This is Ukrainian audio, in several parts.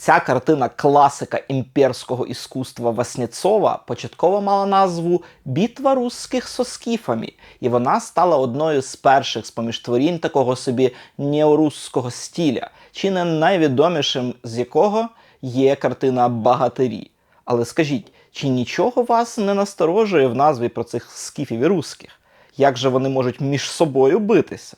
Ця картина класика імперського іскусства Васнєцова початково мала назву Бітва русських со скіфами, і вона стала одною з перших з поміж творінь такого собі неорусського стіля, чи не найвідомішим з якого є картина Багатирі. Але скажіть, чи нічого вас не насторожує в назві про цих скіфів і русських? Як же вони можуть між собою битися?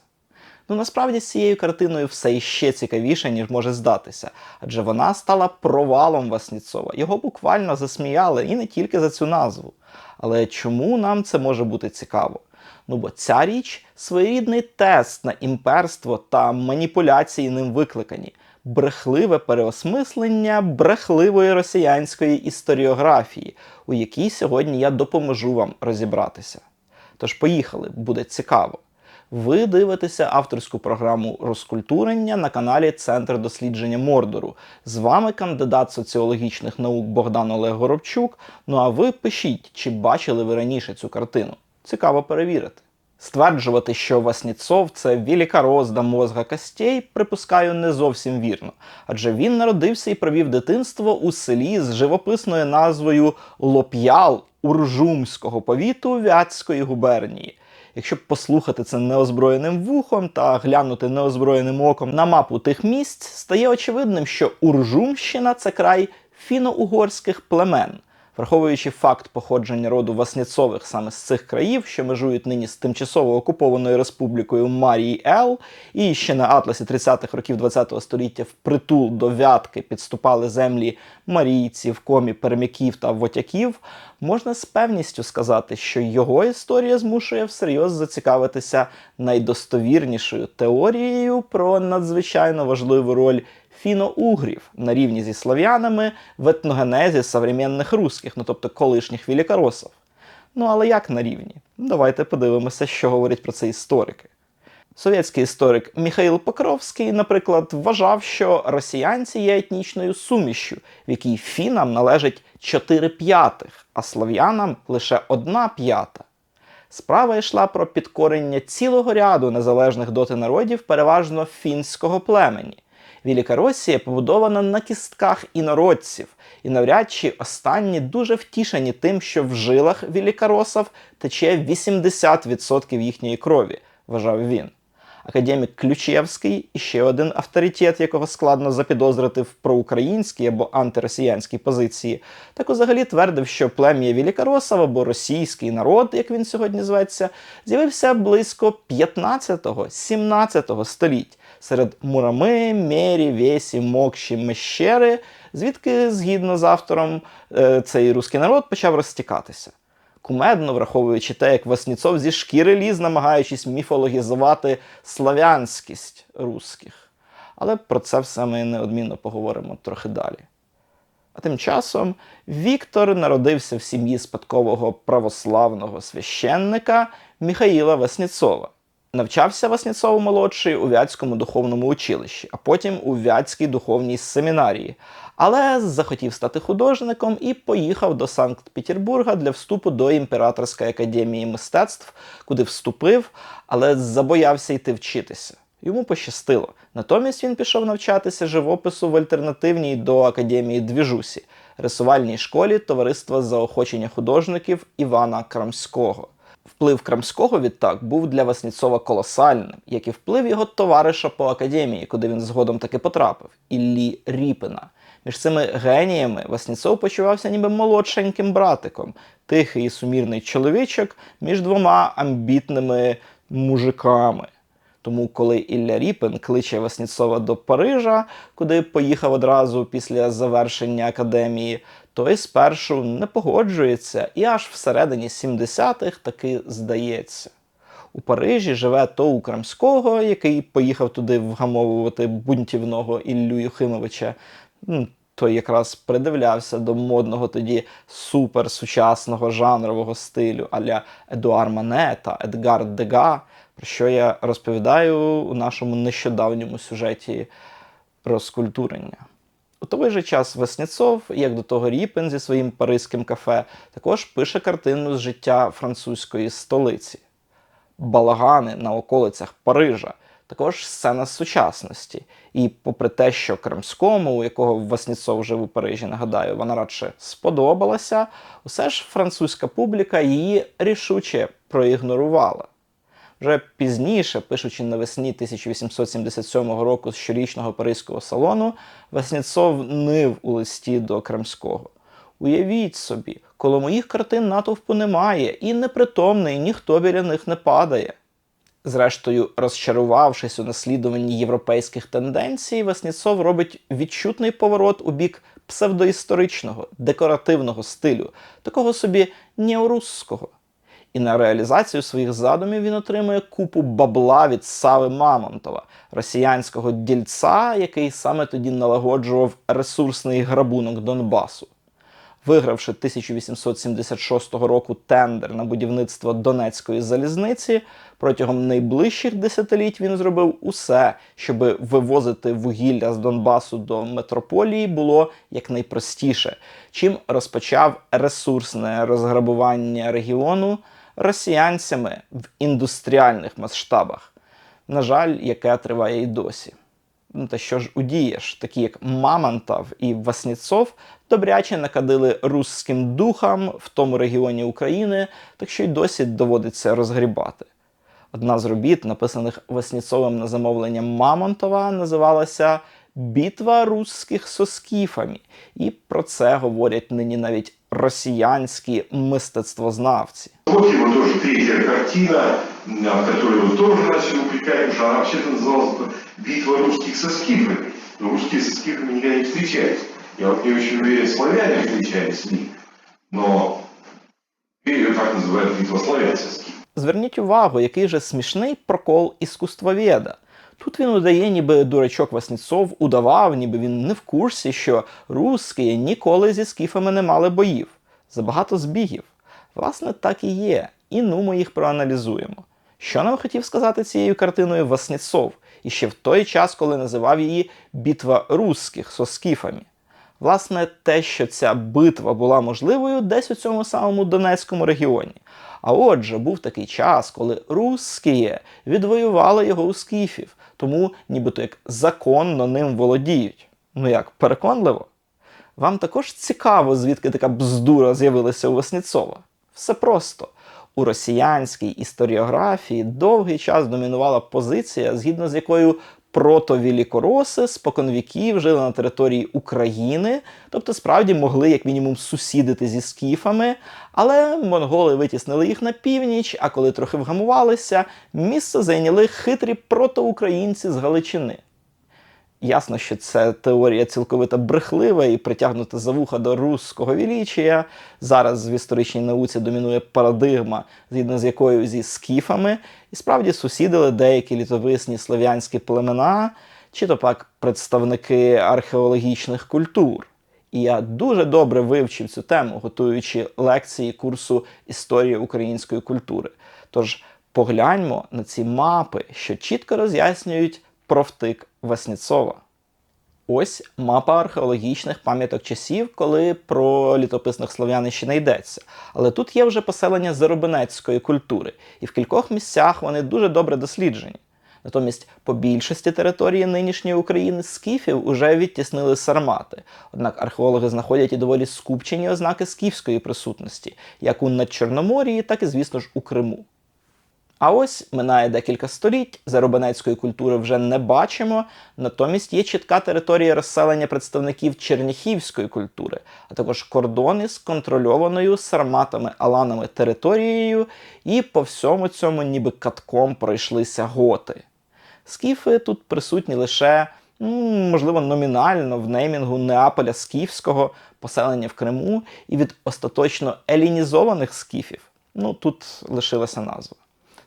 Ну насправді з цією картиною все іще цікавіше, ніж може здатися, адже вона стала провалом Васніцова. Його буквально засміяли і не тільки за цю назву. Але чому нам це може бути цікаво? Ну бо ця річ своєрідний тест на імперство та маніпуляції ним викликані, брехливе переосмислення брехливої росіянської історіографії, у якій сьогодні я допоможу вам розібратися. Тож поїхали, буде цікаво. Ви дивитеся авторську програму розкультурення на каналі Центр дослідження Мордору. З вами кандидат соціологічних наук Богдан Олег Горобчук. Ну а ви пишіть, чи бачили ви раніше цю картину. Цікаво перевірити. Стверджувати, що Васніцов це великорос до мозга костей, припускаю, не зовсім вірно. Адже він народився і провів дитинство у селі з живописною назвою Лоп'ял Уржумського повіту Вятської губернії. Якщо послухати це неозброєним вухом та глянути неозброєним оком на мапу тих місць, стає очевидним, що Уржумщина це край фіно-угорських племен. Враховуючи факт походження роду Васніцових саме з цих країв, що межують нині з тимчасово окупованою республікою Марії Ел, і ще на атласі 30-х років ХХ століття впритул до вятки підступали землі марійців, комі, пермяків та вотяків, можна з певністю сказати, що його історія змушує всерйоз зацікавитися найдостовірнішою теорією про надзвичайно важливу роль фіно-угрів на рівні зі слав'янами в етногенезі современних русських, ну тобто колишніх великоросів. Ну але як на рівні? Давайте подивимося, що говорять про це історики. Совєтський історик Михаїл Покровський, наприклад, вважав, що росіянці є етнічною сумішю, в якій фінам належить 4 п'ятих, а слов'янам лише 1 п'ята. Справа йшла про підкорення цілого ряду незалежних доти народів, переважно фінського племені. Велика Росія побудована на кістках інородців, і навряд чи останні дуже втішені тим, що в жилах великоросів тече 80% їхньої крові, вважав він. Академік Ключевський і ще один авторитет, якого складно запідозрити в проукраїнській або антиросіянській позиції, так взагалі твердив, що плем'я Великоросов або російський народ, як він сьогодні зветься, з'явився близько 15-17 століть серед Мурами, Мері, Весі, Мокші, Мещери, звідки, згідно з автором, е, цей русський народ почав розтікатися. Кумедно враховуючи те, як Васніцов зі шкіри ліз, намагаючись міфологізувати славянськість русських. Але про це все ми неодмінно поговоримо трохи далі. А тим часом Віктор народився в сім'ї спадкового православного священника Михаїла Васніцова. Навчався Васніцов молодший у Вятському духовному училищі, а потім у Вятській духовній семінарії. Але захотів стати художником і поїхав до Санкт-Петербурга для вступу до Імператорської академії мистецтв, куди вступив, але забоявся йти вчитися. Йому пощастило. Натомість він пішов навчатися живопису в альтернативній до академії Двіжусі, рисувальній школі Товариства заохочення художників Івана Крамського. Вплив Крамського відтак був для Васніцова колосальним, як і вплив його товариша по академії, куди він згодом таки потрапив Іллі Ріпина. Між цими геніями Васніцов почувався ніби молодшеньким братиком, тихий і сумірний чоловічок між двома амбітними мужиками. Тому, коли Ілля Ріпин кличе Васніцова до Парижа, куди поїхав одразу після завершення академії, той спершу не погоджується і аж всередині 70-х таки здається. У Парижі живе то Крамського, який поїхав туди вгамовувати бунтівного Іллю Юхимовича. Той якраз придивлявся до модного тоді суперсучасного жанрового стилю аля Едуар Мане та Едгар Дега, про що я розповідаю у нашому нещодавньому сюжеті розкультурення. У той же час Весніцов, як до того Ріпен зі своїм паризьким кафе, також пише картину з життя французької столиці. Балагани на околицях Парижа також сцена сучасності. І попри те, що Кримському, у якого Васніцов жив у Парижі, нагадаю, вона радше сподобалася, усе ж французька публіка її рішуче проігнорувала. Вже пізніше, пишучи навесні 1877 року з щорічного Паризького салону, Васніцов нив у листі до Кримського. Уявіть собі, коло моїх картин натовпу немає, і непритомний ніхто біля них не падає. Зрештою, розчарувавшись у наслідуванні європейських тенденцій, Васніцов робить відчутний поворот у бік псевдоісторичного, декоративного стилю, такого собі неорусского. І на реалізацію своїх задумів він отримує купу бабла від Сави Мамонтова, росіянського дільця, який саме тоді налагоджував ресурсний грабунок Донбасу. Вигравши 1876 року тендер на будівництво Донецької залізниці, протягом найближчих десятиліть він зробив усе, щоб вивозити вугілля з Донбасу до метрополії було якнайпростіше, чим розпочав ресурсне розграбування регіону росіянцями в індустріальних масштабах, на жаль, яке триває і досі. Ну та що ж удієш, такі як Мамонтов і Васніцов добряче накадили русським духам в тому регіоні України, так що й досі доводиться розгрібати. Одна з робіт, написаних Васніцовим на замовлення Мамонтова, називалася Бітва русських со скіфами. І про це говорять нині навіть росіянські мистецтвознавці. Вот его тоже третья картина, м, которую вы тоже начали упрекать, потому что она вообще-то называлась бы «Битва русских со скифами». Но русские со скифами никогда не встречались. Я вот не очень уверен, славяне встречались с ними. Но теперь ее так называют «Битва славян со скифами». Зверніть увагу, який же смішний прокол іскусствоведа. Тут він удає, ніби дурачок Васніцов удавав, ніби він не в курсі, що русські ніколи зі скіфами не мали боїв. Забагато збігів. Власне, так і є. І ну ми їх проаналізуємо. Що нам хотів сказати цією картиною Васніцов, і ще в той час, коли називав її Бітва русських со скіфами? Власне, те, що ця битва була можливою десь у цьому самому Донецькому регіоні. А отже, був такий час, коли русські відвоювали його у скіфів, тому нібито як законно ним володіють. Ну як, переконливо? Вам також цікаво, звідки така бздура з'явилася у Васніцова? Все просто. У росіянській історіографії довгий час домінувала позиція, згідно з якою протовілікороси споконвіків жили на території України, тобто справді могли як мінімум сусідити зі скіфами, але монголи витіснили їх на північ, а коли трохи вгамувалися, місце зайняли хитрі протоукраїнці з Галичини. Ясно, що це теорія цілковито брехлива і притягнута за вуха до руського вілічія. Зараз в історичній науці домінує парадигма, згідно з якою зі скіфами, і справді сусідили деякі літовисні слов'янські племена, чи то пак представники археологічних культур. І я дуже добре вивчив цю тему, готуючи лекції курсу історії української культури. Тож погляньмо на ці мапи, що чітко роз'яснюють про втик Васніцова. Ось мапа археологічних пам'яток часів, коли про літописних слов'ян ще не йдеться. Але тут є вже поселення заробинецької культури, і в кількох місцях вони дуже добре досліджені. Натомість по більшості території нинішньої України скіфів уже відтіснили сармати. Однак археологи знаходять і доволі скупчені ознаки скіфської присутності, як у Надчорноморії, так і, звісно ж, у Криму. А ось минає декілька століть, заробенецької культури вже не бачимо, натомість є чітка територія розселення представників черніхівської культури, а також кордони з контрольованою сарматами-аланами територією, і по всьому цьому ніби катком пройшлися готи. Скіфи тут присутні лише, можливо, номінально в неймінгу Неаполя Скіфського, поселення в Криму, і від остаточно елінізованих скіфів. Ну тут лишилася назва.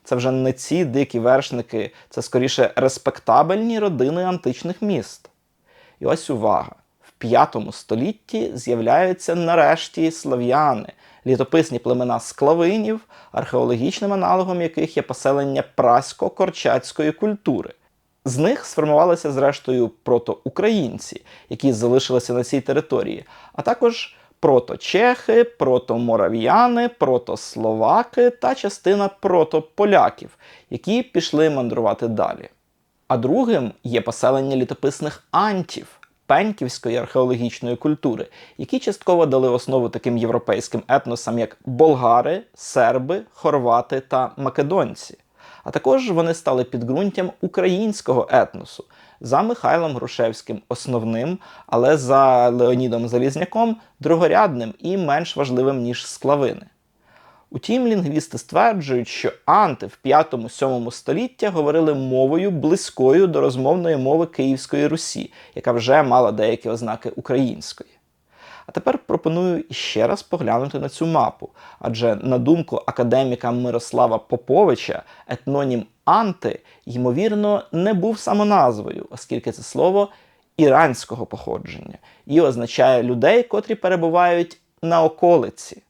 Це вже не ці дикі вершники, це скоріше респектабельні родини античних міст. І ось увага: в п'ятому столітті з'являються нарешті слав'яни, літописні племена склавинів, археологічним аналогом яких є поселення прасько-корчацької культури. З них сформувалися, зрештою, протоукраїнці, які залишилися на цій території, а також проточехи, протоморав'яни, протословаки та частина протополяків, які пішли мандрувати далі. А другим є поселення літописних антів пеньківської археологічної культури, які частково дали основу таким європейським етносам, як болгари, серби, хорвати та македонці. А також вони стали підґрунтям українського етносу за Михайлом Грушевським основним, але за Леонідом Залізняком другорядним і менш важливим, ніж склавини. Утім, лінгвісти стверджують, що анти в 5-7 століття говорили мовою близькою до розмовної мови Київської Русі, яка вже мала деякі ознаки української. А тепер пропоную ще раз поглянути на цю мапу, адже на думку академіка Мирослава Поповича, етнонім анти, ймовірно, не був самоназвою, оскільки це слово іранського походження і означає людей, котрі перебувають на околиці.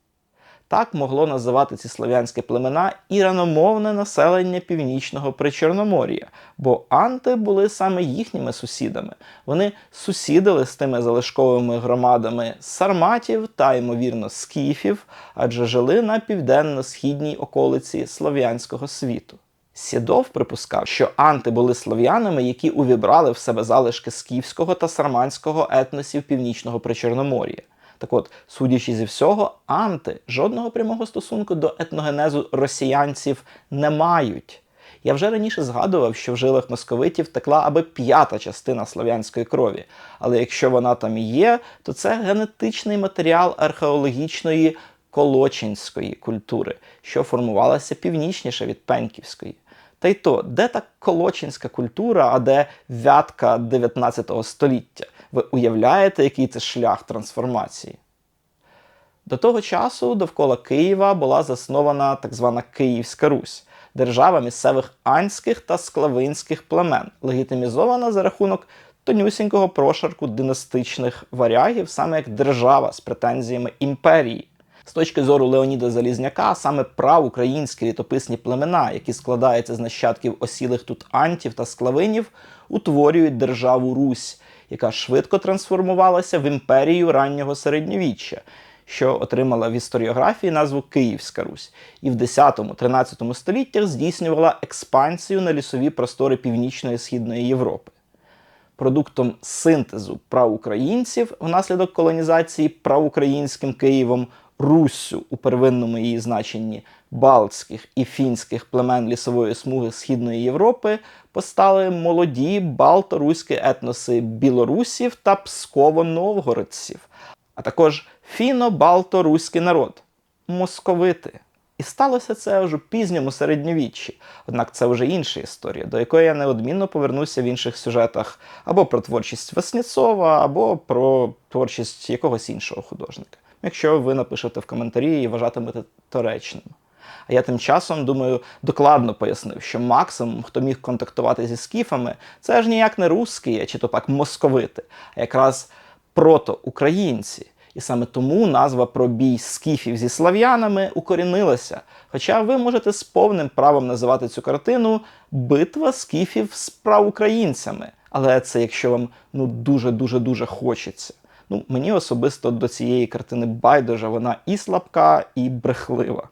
Так могло називати ці слов'янські племена іраномовне населення північного Причорномор'я, бо анти були саме їхніми сусідами. Вони сусідили з тими залишковими громадами сарматів та, ймовірно, скіфів, адже жили на південно-східній околиці слов'янського світу. Сєдов припускав, що анти були слов'янами, які увібрали в себе залишки скіфського та сарманського етносів північного Причорномор'я. Так от, судячи зі всього, анти жодного прямого стосунку до етногенезу росіянців не мають. Я вже раніше згадував, що в жилах московитів текла аби п'ята частина слов'янської крові. Але якщо вона там і є, то це генетичний матеріал археологічної колочинської культури, що формувалася північніше від Пеньківської. Та й то, де та колочинська культура, а де вятка 19 століття? Ви уявляєте, який це шлях трансформації? До того часу довкола Києва була заснована так звана Київська Русь, держава місцевих анських та склавинських племен, легітимізована за рахунок тонюсінького прошарку династичних варягів, саме як держава з претензіями імперії. З точки зору Леоніда Залізняка, саме праукраїнські літописні племена, які складаються з нащадків осілих тут антів та склавинів, утворюють державу Русь, яка швидко трансформувалася в імперію раннього середньовіччя, що отримала в історіографії назву Київська Русь, і в 10-13 століттях здійснювала експансію на лісові простори північної східної Європи. Продуктом синтезу праукраїнців внаслідок колонізації праукраїнським Києвом Руссю у первинному її значенні балтських і фінських племен лісової смуги Східної Європи постали молоді балторуські етноси білорусів та псково-новгородців, а також фіно-балторуський народ московити. І сталося це вже у пізньому середньовіччі. Однак це вже інша історія, до якої я неодмінно повернуся в інших сюжетах або про творчість Васнєцова, або про творчість якогось іншого художника. Якщо ви напишете в коментарі і вважатимете то речним. А я тим часом, думаю, докладно пояснив, що максимум, хто міг контактувати зі скіфами, це ж ніяк не русські, чи то так московити, а якраз протоукраїнці. І саме тому назва про бій скіфів зі слав'янами укорінилася. Хоча ви можете з повним правом називати цю картину Битва скіфів з праукраїнцями. Але це якщо вам ну дуже-дуже дуже хочеться. Ну, мені особисто до цієї картини байдуже, вона і слабка, і брехлива.